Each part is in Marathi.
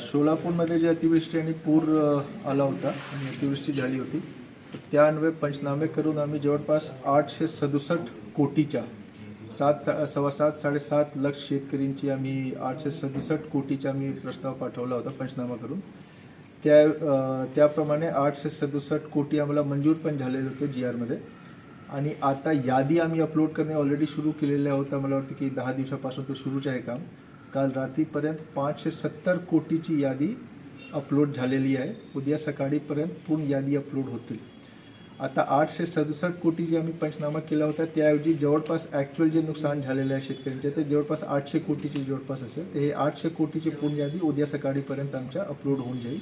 सोलापूरमध्ये जे अतिवृष्टी आणि पूर आला होता आणि अतिवृष्टी झाली होती तर त्या अन्वये पंचनामे करून आम्ही जवळपास आठशे सदुसष्ट कोटीच्या सात सा- सव्वा सात साडेसात लक्ष शेतकऱ्यांची आम्ही आठशे सदुसष्ट कोटीचा आम्ही प्रस्ताव पाठवला होता पंचनामा करून. त्या त्याप्रमाणे आठशे सदुसष्ट कोटी आम्हाला मंजूर पण झालेले होते जी आरमध्ये. आणि आता यादी आम्ही अपलोड करणे ऑलरेडी सुरू केलेले आहोत. मला वाटतं की दहा दिवसापासून तो सुरूच आहे काम. काल रात्रीपर्यंत पाचशे सत्तर कोटीची यादी अपलोड झालेली आहे. उद्या सकाळीपर्यंत पूर्ण यादी अपलोड होतील. आता आठशे सदुसष्ट कोटी जे आम्ही पंचनामा केला होता. त्याऐवजी जवळपास ॲक्च्युअल जे नुकसान झालेलं आहे शेतकऱ्यांचे ते जवळपास आठशे कोटीचे जवळपास असेल. तर हे आठशे कोटीची पूर्ण यादी उद्या सकाळीपर्यंत आमच्या अपलोड होऊन जाईल.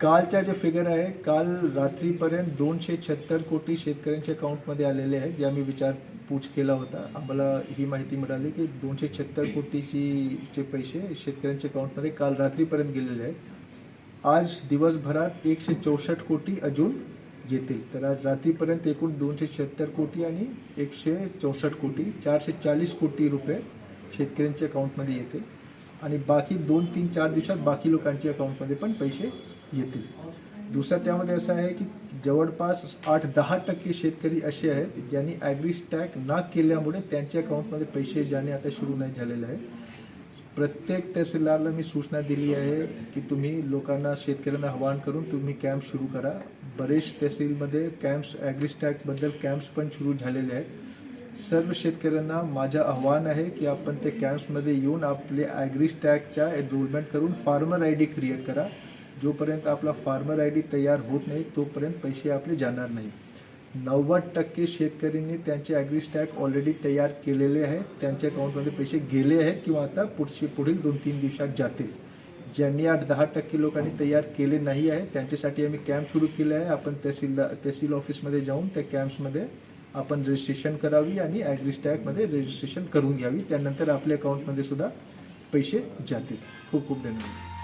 कालच्या जे फिगर आहे काल रात्रीपर्यंत दोनशे छत्तर कोटी शेतकऱ्यांच्या अकाउंटमध्ये आलेले आहेत जे आम्ही विचारपूस केला होता. आम्हाला ही माहिती मिळाली की दोनशे छत्तर कोटीची चे पैसे शेतकऱ्यांच्या अकाउंटमध्ये काल रात्रीपर्यंत गेलेले आहेत. आज दिवसभरात एकशे चौसष्ट कोटी अजून येतील. तर आज रात्रीपर्यंत एकूण दोनशे शहात्तर कोटी आणि एकशे चौसष्ट कोटी चारशे चाळीस कोटी रुपये शेतकऱ्यांच्या अकाउंटमध्ये येतील. आणि बाकी दोन तीन चार दिवसात बाकी लोकांच्या अकाउंटमध्ये पण पैसे येतील. दुसरं त्यामध्ये असं आहे की जवळपास आठ दहा टक्के शेतकरी असे आहेत ज्यांनी ॲग्रीस्टॅक न केल्यामुळे त्यांच्या अकाउंटमध्ये पैसे जाणे आता सुरू नाही झालेले आहे. प्रत्येक तहसीलदारला मी सूचना दिली आहे की तुम्ही लोकांना शेतकऱ्यांना आवाहन करून तुम्ही कॅम्प सुरू करा. बरेच तहसीलमध्ये कॅम्प्स ॲग्रिस्टॅकबद्दल कॅम्प्स पण सुरू झालेले आहेत. सर्व शेतकऱ्यांना माझं आव्हान आहे की आपण ते कॅम्प्समध्ये येऊन आपले ॲग्रिस्टॅकच्या एनरोलमेंट करून फार्मर आय डी क्रिएट करा. जोपर्यंत आपला फार्मर आय डी तयार होत नाही तोपर्यंत पैसे आपले जाणार नाही. नव्वद टक्के शेतकऱ्यांनी त्यांचे ॲग्री स्टॅक ऑलरेडी तयार केलेले आहेत त्यांच्या अकाउंटमध्ये पैसे गेले आहेत किंवा आता पुढचे पुढील दोन तीन दिवसात जातील ज्यांनी आठ दहा टक्के लोकांनी तयार केले नाही आहे त्यांच्यासाठी आम्ही कॅम्प सुरू केले आहे. आपण तहसीलदार तहसील ऑफिसमध्ये जाऊन त्या कॅम्प्समध्ये आपण रजिस्ट्रेशन करावी आणि ॲग्री स्टॅकमध्ये रजिस्ट्रेशन करून घ्यावी. त्यानंतर आपल्या अकाउंटमध्ये सुद्धा पैसे जातील. खूप खूप धन्यवाद.